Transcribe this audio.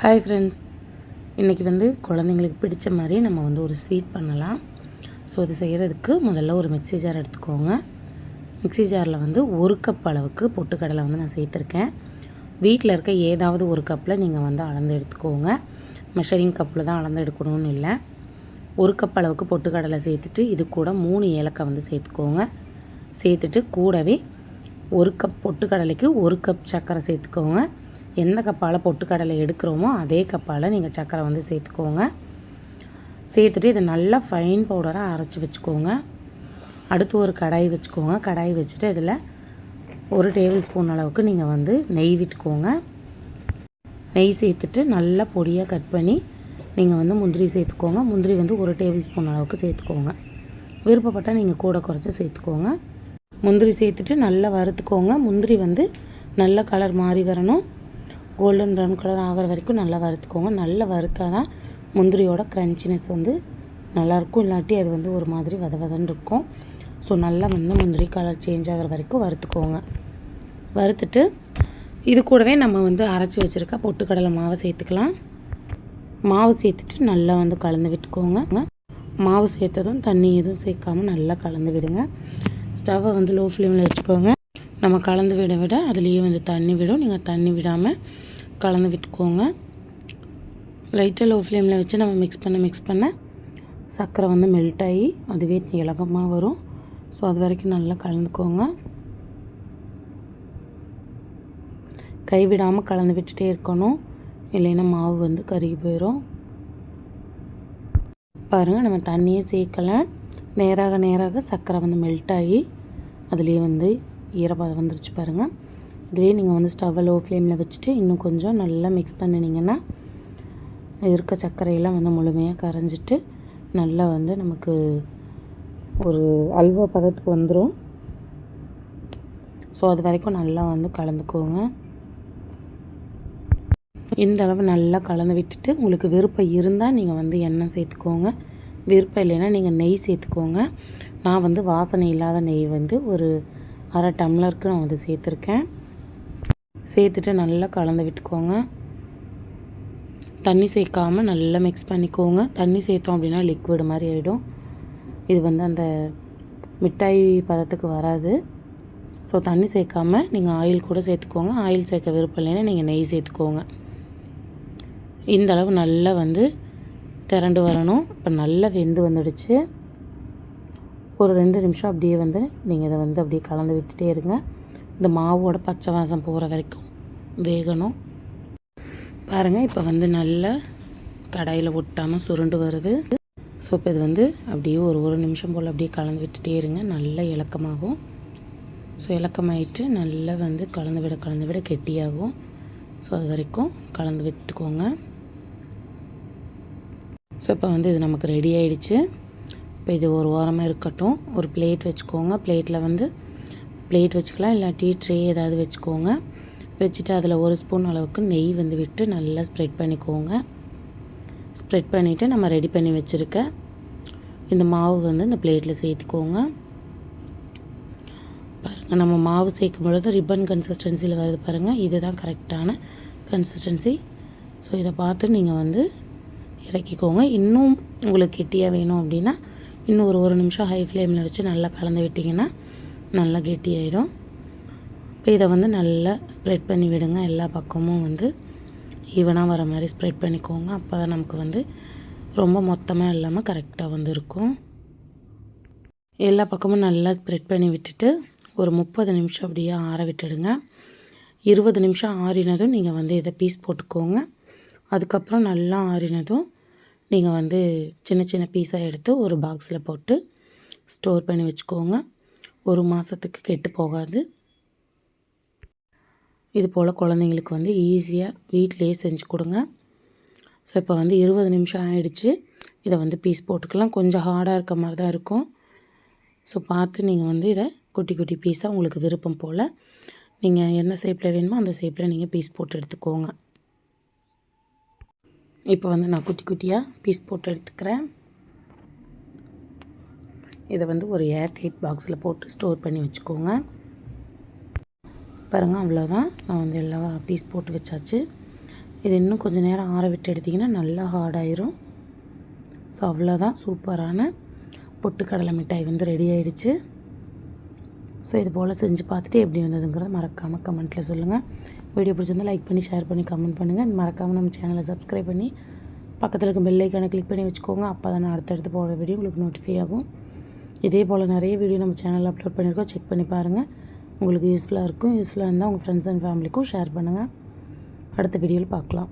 Hi friends இன்றைக்கி வந்து குழந்தைங்களுக்கு பிடிச்ச மாதிரி நம்ம வந்து ஒரு ஸ்வீட் பண்ணலாம். ஸோ இது செய்கிறதுக்கு முதல்ல ஒரு மிக்ஸி ஜார் எடுத்துக்கோங்க. மிக்ஸி ஜாரில் வந்து ஒரு கப் அளவுக்கு பொட்டுக்கடலை வந்து நான் சேர்த்துருக்கேன். வீட்டில் இருக்க ஏதாவது ஒரு கப்பில் நீங்கள் வந்து அளந்து எடுத்துக்கோங்க. மெஷரிங் கப்பில் தான் அளந்து எடுக்கணும்னு இல்லை. ஒரு கப் அளவுக்கு பொட்டுக்கடலை சேர்த்துட்டு இது கூட மூணு ஏலக்காய் வந்து சேர்த்துக்கோங்க. சேர்த்துட்டு கூடவே ஒரு கப் பொட்டுக்கடலைக்கு ஒரு கப் சர்க்கரை சேர்த்துக்கோங்க. எந்த கப்பால் பொட்டுக்கடலை எடுக்கிறோமோ அதே கப்பால் நீங்கள் சர்க்கரை வந்து சேர்த்துக்கோங்க. சேர்த்துட்டு இதை நல்லா ஃபைன் பவுடராக அரைச்சி வச்சுக்கோங்க. அடுத்து ஒரு கடாய் வச்சுக்கோங்க. கடாய் வச்சுட்டு இதில் ஒரு டேபிள் ஸ்பூன் அளவுக்கு நீங்கள் வந்து நெய் விட்டுக்கோங்க. நெய் சேர்த்துட்டு நல்லா பொடியாக கட் பண்ணி நீங்கள் வந்து முந்திரி சேர்த்துக்கோங்க. முந்திரி வந்து ஒரு டேபிள் ஸ்பூன் அளவுக்கு சேர்த்துக்கோங்க. விருப்பப்பட்டால் நீங்கள் கூட குறைச்சி சேர்த்துக்கோங்க. முந்திரி சேர்த்துட்டு நல்லா வறுத்துக்கோங்க. முந்திரி வந்து நல்ல கலர் மாறி வரணும். கோல்டன் ப்ரௌன் கலர் ஆகிற வரைக்கும் நல்லா வறுத்துக்கோங்க. நல்லா வறுத்தா தான் முந்திரியோட க்ரன்ச்சினஸ் வந்து நல்லாயிருக்கும். இல்லாட்டி அது வந்து ஒரு மாதிரி வத வதன்னு இருக்கும். ஸோ நல்லா வந்து முந்திரி கலர் சேஞ்ச் ஆகிற வரைக்கும் வறுத்துக்கோங்க. வறுத்துட்டு இது கூடவே நம்ம வந்து அரைச்சி வச்சுருக்க பொட்டுக்கடலை மாவை சேர்த்துக்கலாம். மாவு சேர்த்துட்டு நல்லா வந்து கலந்து விட்டுக்கோங்க. மாவு சேர்த்ததும் தண்ணி எதுவும் சேர்க்காமல் நல்லா கலந்து விடுங்க. ஸ்டவ்வை வந்து லோ ஃப்ளேமில் வச்சுக்கோங்க. நம்ம கலந்து விட விட அதுலேயே வந்து தண்ணி விடும். நீங்கள் தண்ணி விடாமல் கலந்து விட்டுக்கோங்க. லைட்டாக லோ ஃப்ளேமில் வச்சு நம்ம மிக்ஸ் பண்ண மிக்ஸ் பண்ண சர்க்கரை வந்து மெல்ட் ஆகி அதுவே இலகமாக வரும். ஸோ அது வரைக்கும் நல்லா கலந்துக்கோங்க. கைவிடாமல் கலந்து விட்டுட்டே இருக்கணும். இல்லைன்னா மாவு வந்து கருகி போயிடும் பாருங்கள் நம்ம தண்ணியே சேர்க்கலை நேராக நேராக சர்க்கரை வந்து மெல்ட் ஆகி அதுலேயே வந்து ஈரப்பதம் வந்துருச்சு பாருங்கள் இதுலேயே நீங்கள் வந்து ஸ்டவ்வை லோ ஃப்ளேமில் வச்சுட்டு இன்னும் கொஞ்சம் நல்லா மிக்ஸ் பண்ணினீங்கன்னா இருக்க சர்க்கரையெல்லாம் வந்து முழுமையாக கரைஞ்சிட்டு நல்லா வந்து நமக்கு ஒரு அல்வா பதத்துக்கு வந்துடும் ஸோ அது வரைக்கும் நல்லா வந்து கலந்துக்கோங்க. இந்த அளவு நல்லா கலந்து விட்டுட்டு உங்களுக்கு விருப்பம் இருந்தால் நீங்கள் வந்து எண்ணெய் சேர்த்துக்கோங்க. விருப்பம் இல்லைன்னா நீங்கள் நெய் சேர்த்துக்கோங்க. நான் வந்து வாசனை இல்லாத நெய் வந்து ஒரு அரை டம்ளருக்கு நான் வந்து சேர்த்துருக்கேன். சேர்த்துட்டு நல்லா கலந்து விட்டுக்கோங்க. தண்ணி சேர்க்காமல் நல்லா மிக்ஸ் பண்ணிக்கோங்க. தண்ணி சேர்த்தோம் அப்படின்னா லிக்விட் மாதிரி ஆகிடும் இது வந்து அந்த மிட்டாய் பதத்துக்கு வராது. ஸோ தண்ணி சேர்க்காம நீங்கள் ஆயில் கூட சேர்த்துக்கோங்க. ஆயில் சேர்க்க விருப்பம் இல்லைன்னா நீங்கள் நெய் சேர்த்துக்கோங்க. இந்த அளவு நல்லா வந்து திரண்டு வரணும். இப்போ நல்லா வெந்து வந்துடுச்சு. ஒரு ரெண்டு நிமிஷம் அப்படியே வந்து நீங்கள் இதை வந்து அப்படியே கலந்து விட்டுட்டே இருங்க. இந்த மாவோட பச்சை வாசம் போகிற வரைக்கும். வேகணும். பாருங்கள் இப்போ வந்து நல்லா கடாயில் ஒட்டாமல் சுருண்டு வருது. ஸோ இப்போ இது வந்து அப்படியே ஒரு ஒரு நிமிஷம் போல் அப்படியே கலந்து விட்டுட்டே இருங்க. நல்லா இலக்கமாகும். ஸோ இலக்கமாயிட்டு நல்லா வந்து கலந்து விட கலந்து விட கெட்டியாகும். ஸோ அது வரைக்கும் கலந்து விட்டுக்கோங்க. ஸோ இப்போ வந்து இது நமக்கு ரெடி ஆயிடுச்சு. இப்போ இது ஒரு ஓரமாக இருக்கட்டும். ஒரு பிளேட் வச்சுக்கோங்க. பிளேட்டில் வந்து பிளேட் வச்சுக்கலாம் இல்லாட்டி ட்ரே ஏதாவது வச்சுக்கோங்க. வச்சுட்டு அதில் ஒரு ஸ்பூன் அளவுக்கு நெய் வந்து விட்டு நல்லா ஸ்ப்ரெட் பண்ணிக்கோங்க. ஸ்ப்ரெட் பண்ணிவிட்டு நம்ம ரெடி பண்ணி வச்சுருக்க இந்த மாவு வந்து இந்த பிளேட்டில் சேர்த்துக்கோங்க. பாருங்கள் நம்ம மாவு சேர்க்கும் பொழுது ரிப்பன் கன்சிஸ்டன்சியில் வருது பாருங்கள் இதுதான் கரெக்டான கன்சிஸ்டன்சி ஸோ இதை பார்த்து நீங்கள் வந்து இறக்கிக்கோங்க. இன்னும் உங்களுக்கு கெட்டியாக வேணும் அப்படின்னா இன்னும் ஒரு ஒரு நிமிஷம் ஹை ஃப்ளேமில் வச்சு நல்லா கலந்து விட்டிங்கன்னா நல்லா கெட்டியாயிடும். இதை வந்து நல்லா ஸ்ப்ரெட் பண்ணி விடுங்க. எல்லா பக்கமும் வந்து ஈவனாக வர மாதிரி ஸ்ப்ரெட் பண்ணிக்கோங்க. அப்போ தான் நமக்கு வந்து ரொம்ப மொத்தமாக இல்லாமல் கரெக்டாக வந்து இருக்கும். எல்லா பக்கமும் நல்லா ஸ்ப்ரெட் பண்ணி விட்டுட்டு ஒரு முப்பது நிமிஷம் அப்படியே ஆற விட்டுடுங்க. இருபது நிமிஷம் ஆறினதும் நீங்கள் வந்து இதை பீஸ் போட்டுக்கோங்க. அதுக்கப்புறம் நல்லா ஆறினதும் நீங்கள் வந்து சின்ன சின்ன பீஸாக எடுத்து ஒரு பாக்ஸில் போட்டு ஸ்டோர் பண்ணி வச்சுக்கோங்க. ஒரு மாதத்துக்கு கெட்டு போகாது. இது போல் குழந்தைங்களுக்கு வந்து ஈஸியாக வீட்டிலையே செஞ்சு கொடுங்க. ஸோ இப்போ வந்து இருபது நிமிஷம் ஆயிடுச்சு. இதை வந்து பீஸ் போட்டுக்கலாம். கொஞ்சம் ஹார்டாக இருக்க மாதிரி தான் இருக்கும். ஸோ பார்த்து நீங்கள் வந்து இதை குட்டி குட்டி பீஸாக உங்களுக்கு விருப்பம் போல் நீங்கள் என்ன ஷேப்பில் வேணுமோ அந்த ஷேப்பில் நீங்கள் பீஸ் போட்டு எடுத்துக்கோங்க. இப்போ வந்து நான் குட்டி குட்டியாக பீஸ் போட்டு எடுத்துக்கிறேன். இதை வந்து ஒரு ஏர் டைட் பாக்ஸில் போட்டு ஸ்டோர் பண்ணி வச்சுக்கோங்க. பாருங்கள் அவ்வளோதான் நான் வந்து எல்லா பீஸ் போட்டு வச்சாச்சு. இது இன்னும் கொஞ்சம் நேரம் ஆற விட்டு எடுத்திங்கன்னா நல்லா ஹார்டாயிரும் ஸோ அவ்வளோதான் சூப்பரான பொட்டுக்கடலை மிட்டாய் வந்து ரெடி ஆகிடுச்சு ஸோ இது போல் செஞ்சு பார்த்துட்டு எப்படி வந்ததுங்கிறத மறக்காமல் கமெண்ட்டில் சொல்லுங்கள் வீடியோ பிடிச்சிருந்தா லைக் பண்ணி ஷேர் பண்ணி கமெண்ட் பண்ணுங்கள் மறக்காமல் நம்ம சேனலை சப்ஸ்கிரைப் பண்ணி பக்கத்தில் இருக்க பெல் கிளிக் பண்ணி வச்சுக்கோங்க. அப்போ தான் நான் அடுத்தடுத்து போகிற வீடியோ உங்களுக்கு நோட்டிஃபை ஆகும். இதே போல் நிறைய வீடியோ நம்ம சேனலில் அப்லோட் பண்ணியிருக்கோம். செக் பண்ணி பாருங்கள் உங்களுக்கு யூஸ்ஃபுல்லாக இருக்கும். யூஸ்ஃபுல்லாக இருந்தால் உங்கள் ஃப்ரெண்ட்ஸ் அண்ட் ஃபேமிலிக்கும் ஷேர் பண்ணுங்கள் அடுத்த வீடியோவில் பார்க்கலாம்.